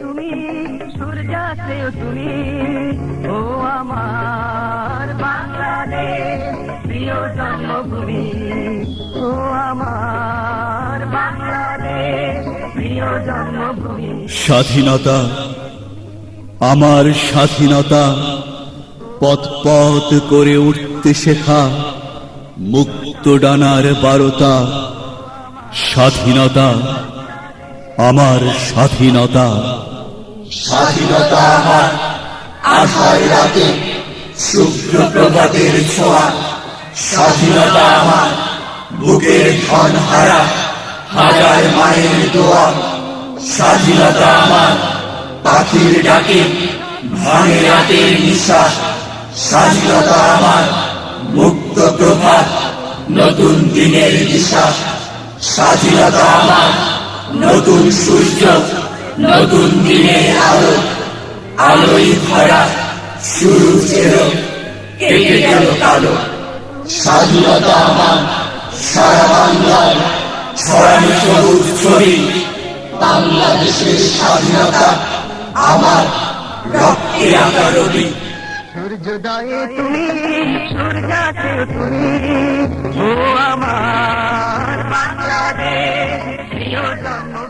তুমি তুমি। ও আমার বাংলাদেশ, প্রিয় জন্মভূমি। ও আমার বাংলাদেশ, প্রিয় জন্মভূমি। স্বাধীনতা, আমার স্বাধীনতা পথ পথ করে উঠতে শেখা মুক্ত ডানার বারতা। স্বাধীনতা আমার স্বাধীনতা। স্বাধীনতা আমার আশায় রাতে শুভ্র প্রভাতের ছোঁয়া। স্বাধীনতা আমার বুকের ধন হারা হাজার মায়ের দোয়া। স্বাধীনতা আমার পাখির ডাকে, ভাঙে রাতের নিঃশ্বাস। স্বাধীনতা আমার মুক্ত প্রভাত, নতুন দিনের দিশা স্বাধীনতা আমার নতুন সূর্য, নতুন দিনের আলো, আলোই ভরা, শুরু ছিল, কেটে গেল কালো। স্বাধীনতা আমার সারা বাংলায় ছড়ানো সবুজ ছবি, বাংলাদেশের স্বাধীনতা আমার রক্তে আঁকা রবি। সূর্যোদয়ে তুমি সূর্যাস্তেও তুমি You're the